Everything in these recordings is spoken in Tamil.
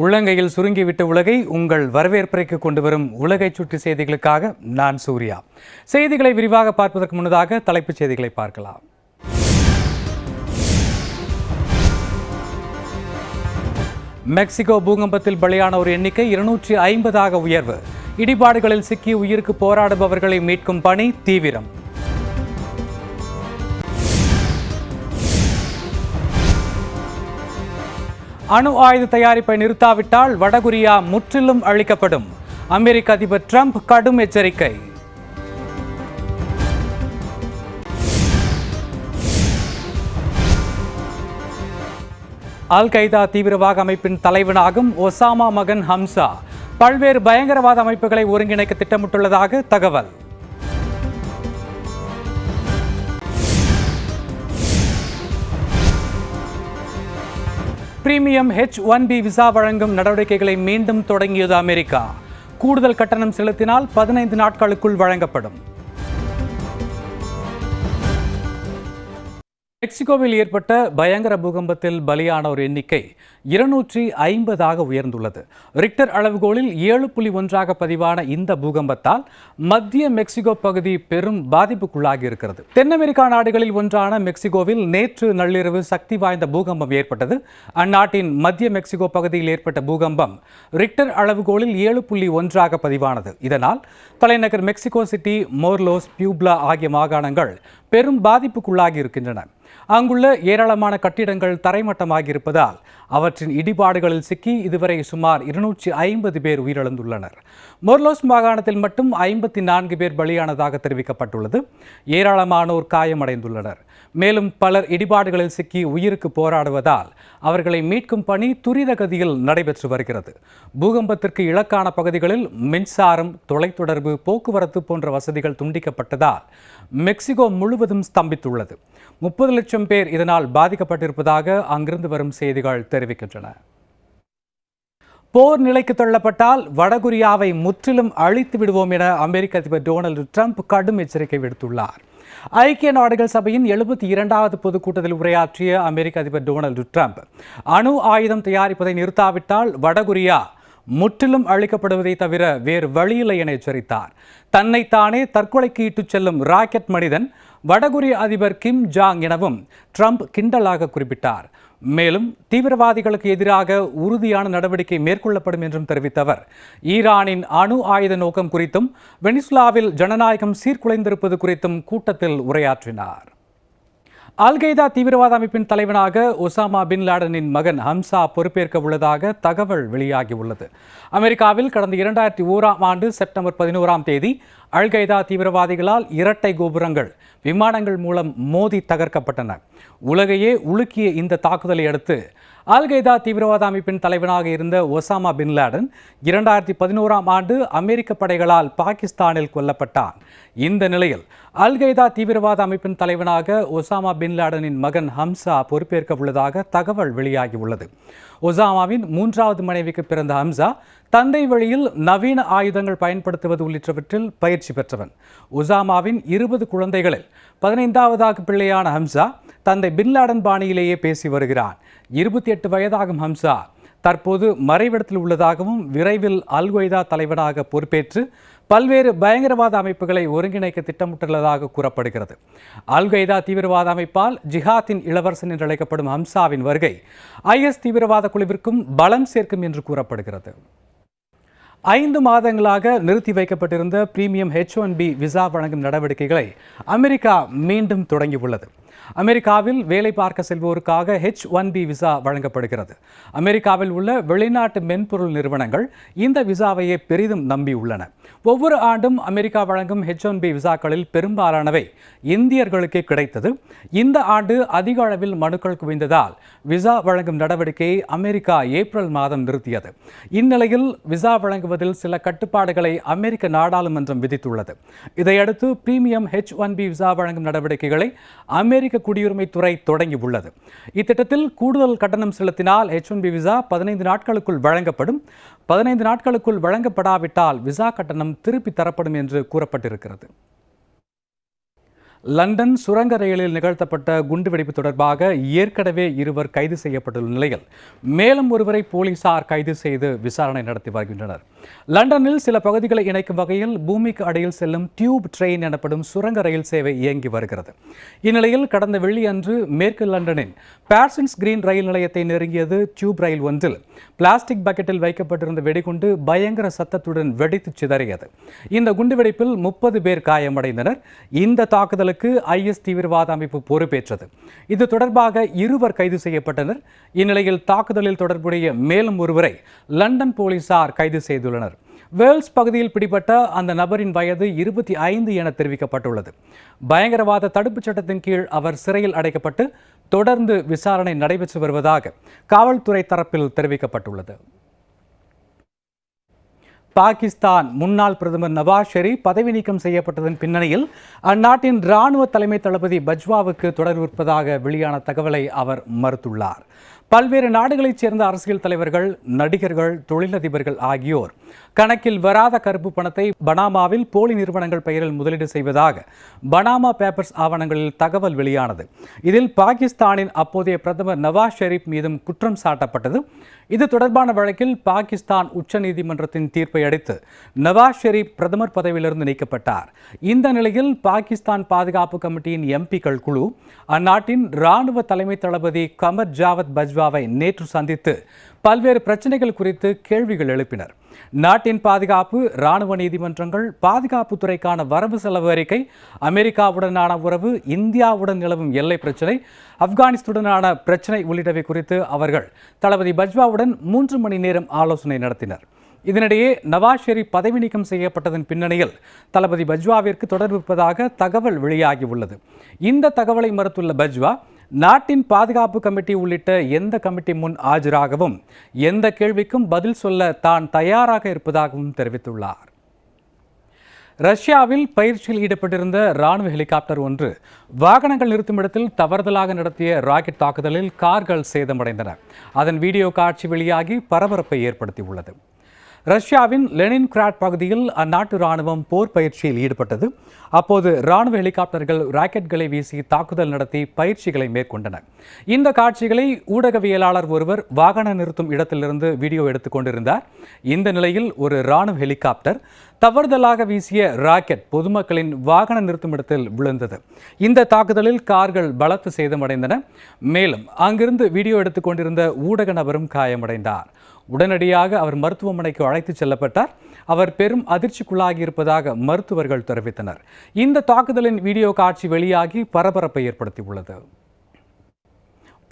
உள்ளங்கையில் சுருங்கிவிட்ட உலகை உங்கள் வரவேற்பறைக்கு கொண்டு வரும் உலகை சுற்றி செய்திகளுக்காக நான் சூர்யா. செய்திகளை விரிவாக பார்ப்பதற்கு முன்னதாக தலைப்புச் செய்திகளை பார்க்கலாம். மெக்சிகோ பூகம்பத்தில் பலியான ஒரு எண்ணிக்கை இருநூற்றி ஐம்பதாக உயர்வு. இடிபாடுகளில் சிக்கி உயிருக்கு போராடுபவர்களை மீட்கும் பணி தீவிரம். அணு ஆயுத தயாரிப்பை நிறுத்தாவிட்டால் வடகொரியா முற்றிலும் அழிக்கப்படும். அமெரிக்க அதிபர் ட்ரம்ப் கடும் எச்சரிக்கை. அல் கைதா தீவிரவாத அமைப்பின் தலைவனாகும் ஒசாமா மகன் ஹம்சா. பல்வேறு பயங்கரவாத அமைப்புகளை ஒருங்கிணைக்க திட்டமிட்டுள்ளதாக தகவல். Premium H one B visa வழங்கும் நடவடிக்கைகளை மீண்டும் தொடங்கியது அமெரிக்கா. கூடுதல் கட்டணம் செலுத்தினால் பதினைந்து நாட்களுக்குள் வழங்கப்படும். மெக்சிகோவில் ஏற்பட்ட பயங்கர பூகம்பத்தில் பலியானோர் எண்ணிக்கை. இருநூற்றி ஐம்பதாக உயர்ந்துள்ளது. ரிக்டர் அளவுகோலில் ஏழு புள்ளி ஒன்றாக பதிவான இந்த பூகம்பத்தால் மத்திய மெக்சிகோ பகுதி பெரும் பாதிப்புக்குள்ளாகி இருக்கிறது. தென் அமெரிக்கா நாடுகளில் ஒன்றான மெக்சிகோவில் நேற்று நள்ளிரவு சக்தி வாய்ந்த பூகம்பம் ஏற்பட்டது. அந்நாட்டின் மத்திய மெக்சிகோ பகுதியில் ஏற்பட்ட பூகம்பம் ரிக்டர் அளவுகோலில் ஏழு புள்ளி ஒன்றாக பதிவானது. இதனால் தலைநகர் மெக்சிகோ சிட்டி மோர்லோஸ் பியூப்லா ஆகிய மாகாணங்கள் பெரும் பாதிப்புக்குள்ளாகி இருக்கின்றன. அங்குள்ள ஏராளமான கட்டிடங்கள் தரைமட்டமாகியிருப்பதால் அவற்றின் இடிபாடுகளில் சிக்கி இதுவரை சுமார் இருநூற்றி ஐம்பது பேர் உயிரிழந்துள்ளனர். மொர்லோஸ் மாகாணத்தில் மட்டும் ஐம்பத்தி நான்கு பேர் பலியானதாக தெரிவிக்கப்பட்டுள்ளது. ஏராளமானோர் காயமடைந்துள்ளனர். மேலும் பலர் இடிபாடுகளில் சிக்கி உயிருக்கு போராடுவதால் அவர்களை மீட்கும் பணி துரித கதியில் நடைபெற்று வருகிறது. பூகம்பத்திற்கு இலக்கான பகுதிகளில் மின்சாரம் தொலைத்தொடர்பு போக்குவரத்து போன்ற வசதிகள் துண்டிக்கப்பட்டதால் மெக்சிகோ முழுவதும் ஸ்தம்பித்துள்ளது. முப்பது லட்சம் பேர் இதனால் பாதிக்கப்பட்டிருப்பதாக அங்கிருந்து வரும் செய்திகள் தெரிவிக்கின்றன. போர் நிலைக்கு தள்ளப்பட்டால் வடகொரியாவை முற்றிலும் அழித்து விடுவோம் என அமெரிக்க அதிபர் டொனால்டு ட்ரம்ப் கடும் எச்சரிக்கை விடுத்துள்ளார். ஐக்கிய நாடுகள் சபையின் எழுபத்தி இரண்டாவது பொதுக்கூட்டத்தில் உரையாற்றிய அமெரிக்க அதிபர் டொனால்டு ட்ரம்ப் அணு ஆயுதம் தயாரிப்பதை நிறுத்தாவிட்டால் வடகொரியா முற்றிலும் அழிக்கப்படுவதை தவிர வேறு வழியில்லை என எச்சரித்தார். தன்னைத்தானே தற்கொலைக்கு இட்டுச் செல்லும் ராக்கெட் மனிதன் வடகொரிய அதிபர் கிம் ஜாங் எனவும் ட்ரம்ப் கிண்டலாக குறிப்பிட்டார். மேலும் தீவிரவாதிகளுக்கு எதிராக உறுதியான நடவடிக்கை மேற்கொள்ளப்படும் என்றும் தெரிவித்த அவர் ஈரானின் அணு ஆயுத நோக்கம் குறித்தும் வெனிசுலாவில் ஜனநாயகம் சீர்குலைந்திருப்பது குறித்தும் கூட்டத்தில் உரையாற்றினார். அல்கைதா தீவிரவாத அமைப்பின் தலைவனாக ஒசாமா பின் லாடனின் மகன் ஹம்சா பொறுப்பேற்க உள்ளதாக தகவல் வெளியாகியுள்ளது. அமெரிக்காவில் கடந்த இரண்டாயிரத்தி ஓராம் ஆண்டு செப்டம்பர் பதினோராம் தேதி அல்கைதா தீவிரவாதிகளால் இரட்டை கோபுரங்கள் விமானங்கள் மூலம் மோதி தகர்க்கப்பட்டன. உலகையே உலுக்கிய இந்த தாக்குதலை அடுத்து அல்கைதா தீவிரவாத அமைப்பின் தலைவனாக இருந்த ஒசாமா பின் லாடன் இரண்டாயிரத்தி பதினோராம் ஆண்டு அமெரிக்க படைகளால் பாகிஸ்தானில் கொல்லப்பட்டான். இந்த நிலையில் அல்கைதா தீவிரவாத அமைப்பின் தலைவனாக ஒசாமா பின் லாடனின் மகன் ஹம்சா பொறுப்பேற்க உள்ளதாக தகவல் வெளியாகியுள்ளது. ஒசாமாவின் மூன்றாவது மனைவிக்கு பிறந்த ஹம்சா தந்தை வழியில் நவீன ஆயுதங்கள் பயன்படுத்துவது உள்ளிட்டவற்றில் பயிற்சி பெற்றவன். ஒசாமாவின் இருபது குழந்தைகளில் பதினைந்தாவதாக பிள்ளையான ஹம்சா தந்தை பின்லாடன் பாணியிலேயே பேசி வருகிறான். இருபத்தி எட்டு வயதாகும் ஹம்சா தற்போது மறைவிடத்தில் உள்ளதாகவும் விரைவில் அல்கொய்தா தலைவராக பொறுப்பேற்று பல்வேறு பயங்கரவாத அமைப்புகளை ஒருங்கிணைக்க திட்டமிட்டுள்ளதாக கூறப்படுகிறது. அல்கொய்தா தீவிரவாத அமைப்பால் ஜிஹாத்தின் இளவரசன் என்று அழைக்கப்படும் ஹம்சாவின் வருகை ஐஎஸ் தீவிரவாத குழுவிற்கும் பலம் சேர்க்கும் என்று கூறப்படுகிறது. ஐந்து மாதங்களாக நிறுத்தி வைக்கப்பட்டிருந்த premium H one B visa வழங்கும் நடவடிக்கைகளை அமெரிக்கா மீண்டும் தொடங்கியுள்ளது. அமெரிக்காவில் வேலை பார்க்க செல்வோருக்காக ஹெச் ஒன் பி விசா வழங்கப்படுகிறது. அமெரிக்காவில் உள்ள வெளிநாட்டு மென்பொருள் நிறுவனங்கள் இந்த விசாவையே பெரிதும் நம்பியுள்ளன ஒவ்வொரு ஆண்டும் அமெரிக்கா வழங்கும் ஹெச் ஒன் பி விசாக்களில் பெரும்பாலானவை இந்தியர்களுக்கே கிடைத்தது. இந்த ஆண்டு அதிக அளவில் மனுக்கள் குவிந்ததால் விசா வழங்கும் நடவடிக்கையை அமெரிக்கா ஏப்ரல் மாதம் நிறுத்தியது. இந்நிலையில் விசா வழங்குவதில் சில கட்டுப்பாடுகளை அமெரிக்க நாடாளுமன்றம் விதித்துள்ளது. இதையடுத்து premium H one B visa வழங்கும் நடவடிக்கைகளை அமெரிக்க குடியுரிமை துறை தொடங்கியுள்ளது இத்திட்டத்தில் கூடுதல் கட்டணம் செலுத்தினால் ஹெச் ஒன் பி விசா பதினைந்து நாட்களுக்குள் வழங்கப்படும். பதினைந்து நாட்களுக்குள் வழங்கப்படாவிட்டால் விசா கட்டணம் திருப்பி தரப்படும் என்று கூறப்பட்டிருக்கிறது. லண்டன் சுரங்க ரயிலில் நிகழ்த்தப்பட்ட குண்டுவெடிப்பு தொடர்பாக ஏற்கனவே இருவர் கைது செய்யப்பட்டுள்ள நிலையில் மேலும் ஒருவரை போலீசார் கைது செய்து விசாரணை நடத்தி வருகின்றனர். லண்டனில் சில பகுதிகளை இணைக்கும் வகையில் பூமிக்கு அடியில் செல்லும் டியூப் ட்ரெயின் எனப்படும் சுரங்க ரயில் சேவை இயங்கி வருகிறது. இந்நிலையில் கடந்த வெள்ளியன்று மேற்கு லண்டனின் பேர்சன்ஸ் கிரீன் ரயில் நிலையத்தை நெருங்கியது டியூப் ரயில் ஒன்றில். பிளாஸ்டிக் பக்கெட்டில் வைக்கப்பட்டிருந்த வெடிகுண்டு பயங்கர சத்தத்துடன் வெடித்து சிதறியது. இந்த குண்டுவெடிப்பில் முப்பது பேர் காயமடைந்தனர். இந்த தாக்குதலுக்கு ஐஎஸ் தீவிரவாத அமைப்பு பொறுப்பேற்றது. இது தொடர்பாக இருவர் கைது செய்யப்பட்டனர். இந்நிலையில் தாக்குதலில் தொடர்புடைய மேலும் ஒருவரை லண்டன் போலீசார் கைது செய்துள்ளனர். வேல்ஸ் பகுதியில் பிடிபட்ட அந்த நபரின் வயது இருபத்தி ஐந்து என தெரிவிக்கப்பட்டுள்ளது. பயங்கரவாத தடுப்புச் சட்டத்தின் கீழ் அவர் சிறையில் அடைக்கப்பட்டு தொடர்ந்து விசாரணை நடைபெற்று வருவதாக காவல்துறை தரப்பில் தெரிவிக்கப்பட்டுள்ளது. பாகிஸ்தான் முன்னாள் பிரதமர் நவாஸ் ஷெரீப் பதவி நீக்கம் செய்யப்பட்டதன் பின்னணியில் அந்நாட்டின் இராணுவ தலைமை தளபதி பஜ்வாவுக்கு தொடர்பிருப்பதாக வெளியான தகவலை அவர் மறுத்துள்ளார். பல்வேறு நாடுகளைச் சேர்ந்த அரசியல் தலைவர்கள் நடிகர்கள் தொழிலதிபர்கள் ஆகியோர் கணக்கில் வராத கருப்பு பணத்தை பனாமாவில் போலி நிறுவனங்கள் பெயரில் முதலீடு செய்வதாக பனாமா பேப்பர்ஸ் ஆவணங்களில் தகவல் வெளியானது. இதில் பாகிஸ்தானின் அப்போதைய பிரதமர் நவாஸ் ஷெரீப் மீதும் குற்றம் சாட்டப்பட்டது. இது தொடர்பான வழக்கில் பாகிஸ்தான் உச்சநீதிமன்றத்தின் தீர்ப்பை அடுத்து நவாஸ் ஷெரீப் பிரதமர் பதவியிலிருந்து நீக்கப்பட்டார். இந்த நிலையில் பாகிஸ்தான் பாதுகாப்பு கமிட்டியின் எம்பிக்கள் குழு அந்நாட்டின் இராணுவ தலைமை தளபதி கமர் ஜாவத் பஜ்வாவை நேற்று சந்தித்து பல்வேறு பிரச்சனைகள் குறித்து கேள்விகள் எழுப்பினர். நாட்டின் பாதுகாப்பு இராணுவ நீதிமன்றங்கள் பாதுகாப்புத்துறைக்கான வரவு செலவு அறிக்கை அமெரிக்காவுடனான உறவு இந்தியாவுடன் நிலவும் எல்லை பிரச்சினை ஆப்கானிஸ்துடனான பிரச்சினை உள்ளிட்டவை குறித்து அவர்கள் தளபதி பஜ்வாவுடன் மூன்று மணி நேரம் ஆலோசனை நடத்தினர். இதனிடையே நவாஸ் ஷெரீப் பதவி நீக்கம் செய்யப்பட்டதன் பின்னணியில் தளபதி பஜ்வாவிற்கு தொடர்பு இருப்பதாக தகவல் வெளியாகியுள்ளது இந்த தகவலை மறுத்துள்ள பஜ்வா நாட்டின் பாதுகாப்பு கமிட்டி உள்ளிட்ட எந்த கமிட்டி முன் ஆஜராகவும் எந்த கேள்விக்கும் பதில் சொல்ல தான் தயாராக இருப்பதாகவும் தெரிவித்துள்ளார். ரஷ்யாவில் பயிற்சியில் ஈடுபட்டிருந்த ராணுவ ஹெலிகாப்டர் ஒன்று வாகனங்கள் நிறுத்தும் இடத்தில் தவறுதலாக நடத்திய ராக்கெட் தாக்குதலில் கார்கள் சேதமடைந்தன. அதன் வீடியோ காட்சி வெளியாகி பரபரப்பை ஏற்படுத்தியுள்ளது. ரஷ்யாவின் லெனின் கிராட் பகுதியில் அந்நாட்டு ராணுவம் போர் பயிற்சியில் ஈடுபட்டது. அப்போது ராணுவ ஹெலிகாப்டர்கள் ராக்கெட்களை வீசி தாக்குதல் நடத்தி பயிற்சிகளை மேற்கொண்டன. இந்த காட்சிகளை ஊடகவியலாளர் ஒருவர் வாகன நிறுத்தும் இடத்திலிருந்து வீடியோ எடுத்துக் கொண்டிருந்தார். இந்த நிலையில் ஒரு ராணுவ ஹெலிகாப்டர் தவறுதலாக வீசிய ராக்கெட் பொதுமக்களின் வாகன நிறுத்தும் இடத்தில் விழுந்தது. இந்த தாக்குதலில் கார்கள் பலத்து சேதமடைந்தன. மேலும் அங்கிருந்து வீடியோ எடுத்துக் கொண்டிருந்த ஊடக நபரும் காயமடைந்தார். உடனடியாக அவர் மருத்துவமனைக்கு அழைத்துச் செல்லப்பட்டார். அவர் பெரும் அதிர்ச்சிக்குள்ளாகி இருப்பதாக மருத்துவர்கள் தெரிவித்தனர். இந்த தாக்குதலின் வீடியோ காட்சி வெளியாகி பரபரப்பை ஏற்படுத்தியுள்ளது.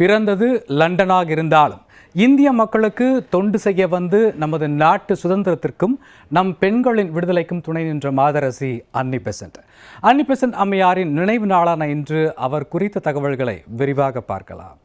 பிறந்தது லண்டனாக இருந்தாலும் இந்திய மக்களுக்கு தொண்டு செய்ய வந்து நமது நாட்டு சுதந்திரத்திற்கும் நம் பெண்களின் விடுதலைக்கும் துணை நின்ற மாதரசி அன்னி பெசன்ட். அன்னி பெசன்ட் அம்மையாரின் நினைவு நாளான இன்று அவர் குறித்த தகவல்களை விரிவாக பார்க்கலாம்.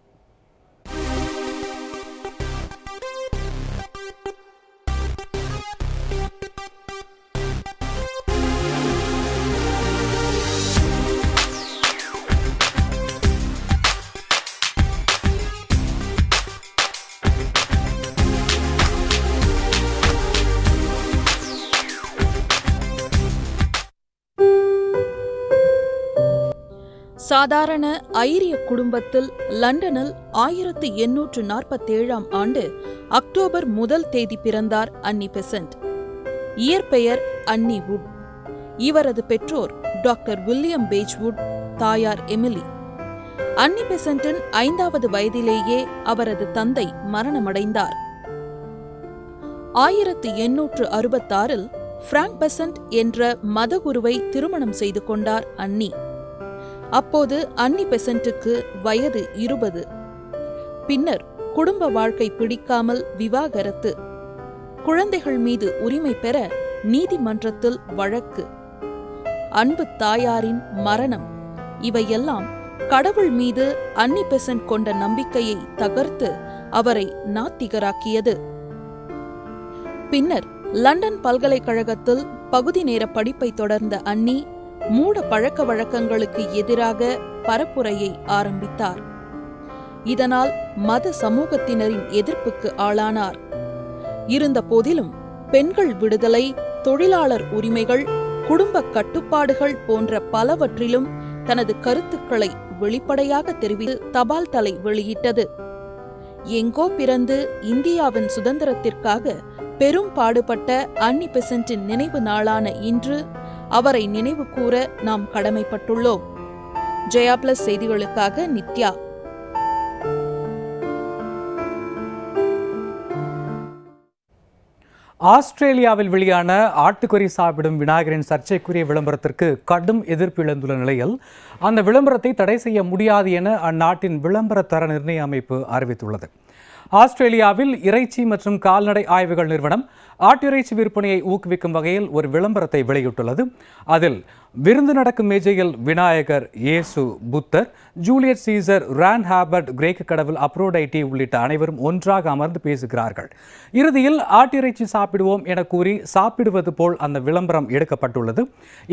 சாதாரண ஐரிய குடும்பத்தில் லண்டனில் ஆயிரத்து எண்ணூற்று நாற்பத்தேழாம் ஆண்டு அக்டோபர் முதல் தேதி பிறந்தார் அன்னி பெசன்ட். இயற்பெயர் அன்னி வுட். இவரது பெற்றோர் டாக்டர் வில்லியம் பேஜ்வுட் தாயார் எமிலி. அன்னி பெசன்டின் ஐந்தாவது வயதிலேயே அவரது தந்தை மரணமடைந்தார். ஆயிரத்து எண்ணூற்று அறுபத்தாறில் பிராங்க் பெசன்ட் என்ற மதகுருவை திருமணம் செய்து கொண்டார் அன்னி. அப்போது அன்னி பெசன்ட்டுக்கு வயது இருபது. பின்னர் குடும்ப வாழ்க்கை பிடிக்காமல் விவாகரத்து. குழந்தைகள் மீது உரிமை பெற நீதிமன்றத்தில் வழக்கு. அன்பு தாயாரின் மரணம். இவையெல்லாம் கடவுள் மீது அன்னி பெசன்ட் கொண்ட நம்பிக்கையை தகர்த்து அவரை நாத்திகராக்கியது. பின்னர் லண்டன் பல்கலைக்கழகத்தில் பகுதி நேர படிப்பை தொடர்ந்த அன்னி மூட பழக்க வழக்கங்களுக்கு எதிராக பரப்புரையை ஆரம்பித்தார். இதனால் மத சமூகத்தினரின் எதிர்ப்புக்கு ஆளானார். இருந்த போதிலும் பெண்கள் விடுதலை தொழிலாளர் உரிமைகள் குடும்ப கட்டுப்பாடுகள் போன்ற பலவற்றிலும் தனது கருத்துக்களை வெளிப்படையாக தெரிவித்து தபால் தலை வெளியிட்டது. எங்கோ பிறந்து இந்தியாவின் சுதந்திரத்திற்காக பெரும் பாடுபட்ட அன்னி பெசன்ட்டின் நினைவு நாளான இன்று அவரை நினைவு கூற நாம் கடமைப்பட்டுள்ளோம். ஜெயா பிளஸ் செய்திகளுக்காக நித்யா. ஆஸ்திரேலியாவில் வெளியான ஆட்டுக்கறி சாப்பிடும் விநாயகரின் சர்ச்சைக்குரிய விளம்பரத்திற்கு கடும் எதிர்ப்பு எழுந்துள்ள நிலையில் அந்த விளம்பரத்தை தடை செய்ய முடியாது என அந்நாட்டின் விளம்பர தர நிர்ணய அமைப்பு அறிவித்துள்ளது. ஆஸ்திரேலியாவில் இறைச்சி மற்றும் கால்நடை ஆய்வுகள் நிறுவனம் ஆட்டிறைச்சி விற்பனையை ஊக்குவிக்கும் வகையில் ஒரு விளம்பரத்தை வெளியிட்டுள்ளது. அதில் விருந்து நடக்கும் மேஜையில் விநாயகர் இயேசு புத்தர் ஜூலியட் சீசர் ரான் ஹாபர்ட் கிரேக்க கடவுள் அப்ரோடைட்டி உள்ளிட்ட அனைவரும் ஒன்றாக அமர்ந்து பேசுகிறார்கள். இறுதியில் ஆட்டிறைச்சி சாப்பிடுவோம் என கூறி சாப்பிடுவது போல் அந்த விளம்பரம் எடுக்கப்பட்டுள்ளது.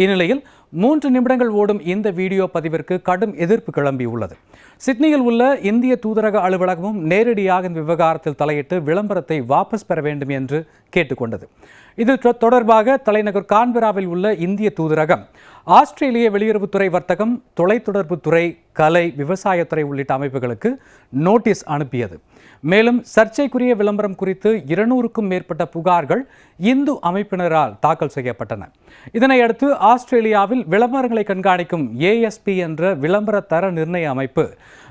இந்நிலையில் மூன்று நிமிடங்கள் ஓடும் இந்த வீடியோ பதிவிற்கு கடும் எதிர்ப்பு கிளம்பியுள்ளது சிட்னியில் உள்ள இந்திய தூதரக அலுவலகமும் நேரடியாக இந்த விவகாரத்தில் தலையிட்டு விளம்பரத்தை வாபஸ் பெற வேண்டும் என்று கொண்டது. இது தொடர்பாக தலைநகர் கான்பெராவில் உள்ள இந்திய தூதரகம் ஆஸ்திரேலிய வெளியுறவுத்துறை வர்த்தகம் தொலைத்தொடர்புத்துறை கலை விவசாயத்துறை உள்ளிட்ட அமைப்புகளுக்கு நோட்டீஸ் அனுப்பியது. மேலும் சர்ச்சைக்குரிய விளம்பரம் குறித்து இருநூறுக்கும் மேற்பட்ட புகார்கள் இந்து அமைப்பினரால் தாக்கல் செய்யப்பட்டன. இதனையடுத்து ஆஸ்திரேலியாவில் விளம்பரங்களை கண்காணிக்கும் ஏஎஸ்பி என்ற விளம்பர தர நிர்ணய அமைப்பு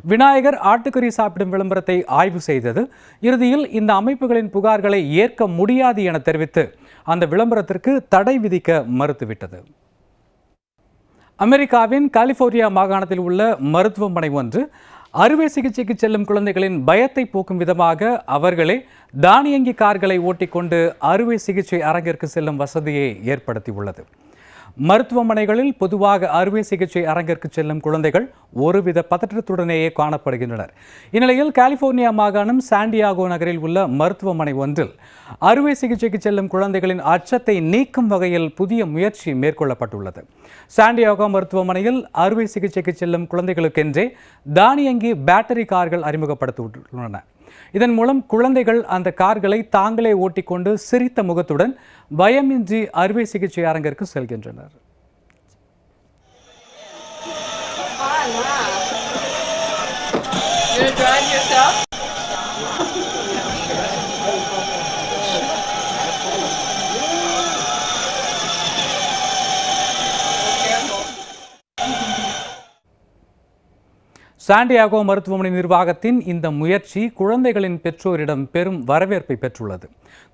விநாயகர் ஆட்டுக்கறி சாப்பிடும் விளம்பரத்தை ஆய்வு செய்தது. இறுதியில் இந்த அமைப்புகளின் புகார்களை ஏற்க முடியாது என தெரிவித்து அந்த விளம்பரத்திற்கு தடை விதிக்க மறுத்துவிட்டது. அமெரிக்காவின் கலிபோர்னியா மாகாணத்தில் உள்ள மருத்துவமனை ஒன்று அறுவை சிகிச்சைக்கு செல்லும் குழந்தைகளின் பயத்தை போக்கும் விதமாக அவர்களே தானியங்கி கார்களை ஓட்டிக்கொண்டு அறுவை சிகிச்சை அரங்கிற்கு செல்லும் வசதியை ஏற்படுத்தியுள்ளது. மருத்துவமனைகளில் பொதுவாக அறுவை சிகிச்சை அரங்கிற்கு செல்லும் குழந்தைகள் ஒருவித பதற்றத்துடனேயே காணப்படுகின்றனர். இந்நிலையில் கலிபோர்னியா மாகாணம் சாண்டியாகோ நகரில் உள்ள மருத்துவமனை ஒன்றில் அறுவை சிகிச்சைக்கு செல்லும் குழந்தைகளின் அச்சத்தை நீக்கும் வகையில் புதிய முயற்சி மேற்கொள்ளப்பட்டுள்ளது. சாண்டியாகோ மருத்துவமனையில் அறுவை சிகிச்சைக்கு செல்லும் குழந்தைகளுக்கென்றே தானியங்கி பேட்டரி கார்கள் அறிமுகப்படுத்தப்பட்டுள்ளன. இதன் மூலம் குழந்தைகள் அந்த கார்களை தாங்களே ஓட்டிக்கொண்டு சிரித்த முகத்துடன் பயமின்றி அறுவை சிகிச்சை அரங்கிற்கு செல்கின்றனர். சாண்டியாகோ மருத்துவமனை நிர்வாகத்தின் இந்த முயற்சி குழந்தைகளின் பெற்றோரிடம் பெரும் வரவேற்பை பெற்றுள்ளது.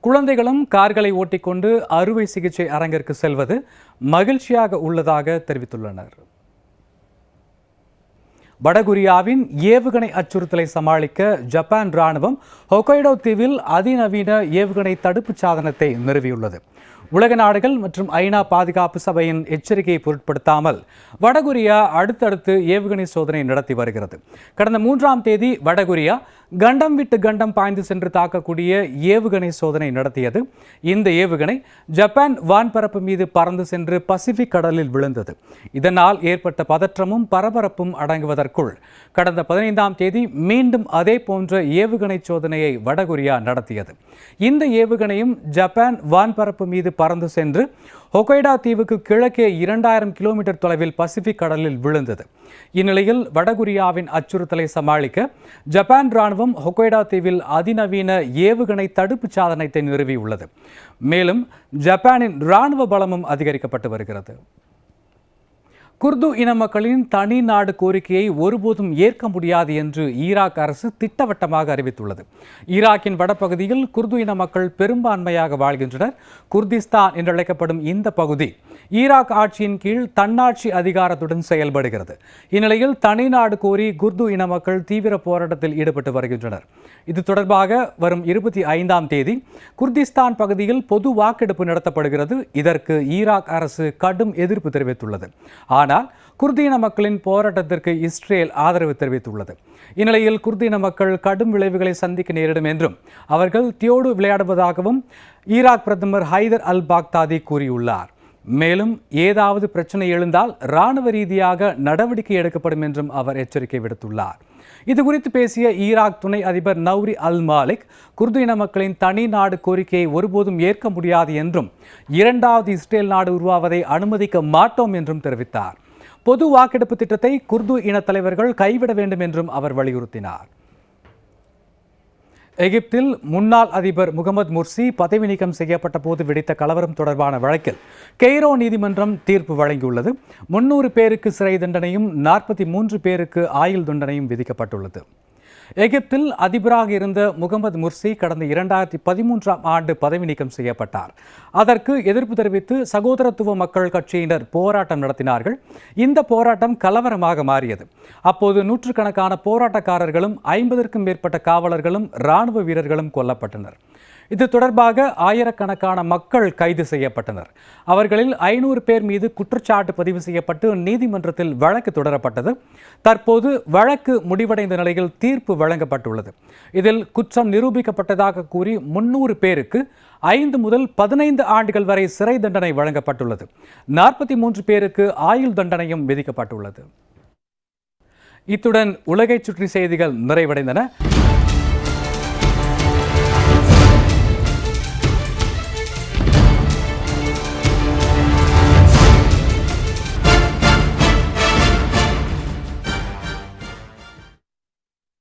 குழந்தைகளும் கார்களை ஓட்டிக்கொண்டு அறுவை சிகிச்சை அரங்கிற்கு செல்வது மகிழ்ச்சியாக உள்ளதாக தெரிவித்துள்ளனர். வடகொரியாவின் ஏவுகணை அச்சுறுத்தலை சமாளிக்க ஜப்பான் ராணுவம் ஹொக்கைடோ தீவில் அதிநவீன ஏவுகணை தடுப்பு சாதனத்தை நிறுவியுள்ளது. உலக நாடுகள் மற்றும் ஐநா பாதுகாப்பு சபையின் எச்சரிக்கையை பொருட்படுத்தாமல் வடகொரியா அடுத்தடுத்து ஏவுகணை சோதனை நடத்தி வருகிறது. கடந்த மூன்றாம் தேதி வடகொரியா கண்டம் விட்டு கண்டம் பாய்ந்து சென்று தாக்கக்கூடிய ஏவுகணை சோதனை நடத்தியது. இந்த ஏவுகணை ஜப்பான் வான்பரப்பு மீது பறந்து சென்று பசிபிக் கடலில் விழுந்தது. இதனால் ஏற்பட்ட பதற்றமும் பரபரப்பும் அடங்குவதற்குள் கடந்த பதினைந்தாம் தேதி மீண்டும் அதே போன்ற ஏவுகணை சோதனையை வடகொரியா நடத்தியது. இந்த ஏவுகணையும் ஜப்பான் வான்பரப்பு மீது பறந்து சென்று ஹொகைடா தீவுக்கு கிழக்கே இரண்டாயிரம் கிலோமீட்டர் தொலைவில் பசிபிக் கடலில் விழுந்தது. இந்நிலையில் வடகொரியாவின் அச்சுறுத்தலை சமாளிக்க ஜப்பான் ராணுவம் ஹொகைடா தீவில் அதிநவீன ஏவுகணை தடுப்பு சாதனத்தை நிறுவியுள்ளது. மேலும் ஜப்பானின் ராணுவ பலமும் அதிகரிக்கப்பட்டு வருகிறது. குர்து இன மக்களின் தனி நாடு கோரிக்கையை ஒருபோதும் ஏற்க முடியாது என்று ஈராக் அரசு திட்டவட்டமாக அறிவித்துள்ளது. ஈராக்கின் வடபகுதியில் குர்து இன மக்கள் பெரும்பான்மையாக வாழ்கின்றனர். குர்திஸ்தான் என்றழைக்கப்படும் இந்த பகுதி ஈராக் ஆட்சியின் கீழ் தன்னாட்சி அதிகாரத்துடன் செயல்படுகிறது. இந்நிலையில் தனிநாடு கோரி குர்து இன மக்கள் தீவிர போராட்டத்தில் ஈடுபட்டு வருகின்றனர். இது தொடர்பாக வரும் இருபத்தி ஐந்தாம் தேதி குர்திஸ்தான் பகுதியில் பொது வாக்கெடுப்பு நடத்தப்படுகிறது. இதற்கு ஈராக் அரசு கடும் எதிர்ப்பு தெரிவித்துள்ளது. ஆனால் குர்தீன மக்களின் போராட்டத்திற்கு இஸ்ரேல் ஆதரவு தெரிவித்துள்ளது. இந்நிலையில் குர்தீன மக்கள் கடும் விளைவுகளை சந்திக்க நேரிடும் என்றும் அவர்கள் தியோடு விளையாடுவதாகவும் ஈராக் பிரதமர் ஹைதர் அல் பாக்தாதி கூறியுள்ளார். மேலும் ஏதாவது பிரச்சனை எழுந்தால் இராணுவ ரீதியாக நடவடிக்கை எடுக்கப்படும் என்றும் அவர் எச்சரிக்கை விடுத்துள்ளார். இது குறித்து பேசிய ஈராக் துணை அதிபர் நௌரி அல் மாலிக் குர்து இன மக்களின் தனி நாடு கோரிக்கையை ஒருபோதும் ஏற்க முடியாது என்றும் இரண்டாவது இஸ்ரேல் நாடு உருவாவதை அனுமதிக்க மாட்டோம் என்றும் தெரிவித்தார். பொது வாக்கெடுப்பு திட்டத்தை குர்து இன தலைவர்கள் கைவிட வேண்டும் என்றும் அவர் வலியுறுத்தினார். எகிப்தில் முன்னாள் அதிபர் முகமது முர்சி பதவி நீக்கம் செய்யப்பட்ட போது வெடித்த கலவரம் தொடர்பான வழக்கில் கெய்ரோ நீதிமன்றம் தீர்ப்பு வழங்கியுள்ளது. முன்னூறு பேருக்கு சிறை தண்டனையும் நாற்பத்தி மூன்று பேருக்கு ஆயுள் தண்டனையும் விதிக்கப்பட்டுள்ளது. எகிப்தில் அதிபராக இருந்த முகமது முர்சி கடந்த இரண்டாயிரத்தி பதிமூன்றாம் ஆண்டு பதவி நீக்கம் செய்யப்பட்டார். அதற்கு எதிர்ப்பு தெரிவித்து சகோதரத்துவ மக்கள் கட்சியினர் போராட்டம் நடத்தினார்கள். இந்த போராட்டம் கலவரமாக மாறியது. அப்போது நூற்றுக்கணக்கான போராட்டக்காரர்களும் ஐம்பதற்கும் மேற்பட்ட காவலர்களும் இராணுவ வீரர்களும் கொல்லப்பட்டனர். இது தொடர்பாக ஆயிரக்கணக்கான மக்கள் கைது செய்யப்பட்டனர். அவர்களில் ஐநூறு பேர் மீது குற்றச்சாட்டு பதிவு செய்யப்பட்டு நீதிமன்றத்தில் வழக்கு தொடரப்பட்டது. தற்போது வழக்கு முடிவடைந்த நிலையில் தீர்ப்பு வழங்கப்பட்டுள்ளது. இதில் குற்றம் நிரூபிக்கப்பட்டதாக கூறி முன்னூறு பேருக்கு ஐந்து முதல் பதினைந்து ஆண்டுகள் வரை சிறை தண்டனை வழங்கப்பட்டுள்ளது. நாற்பத்தி மூன்று பேருக்கு ஆயுள் தண்டனையும் விதிக்கப்பட்டுள்ளது. இத்துடன் உலகைச் சுற்றி செய்திகள் நிறைவடைந்தன.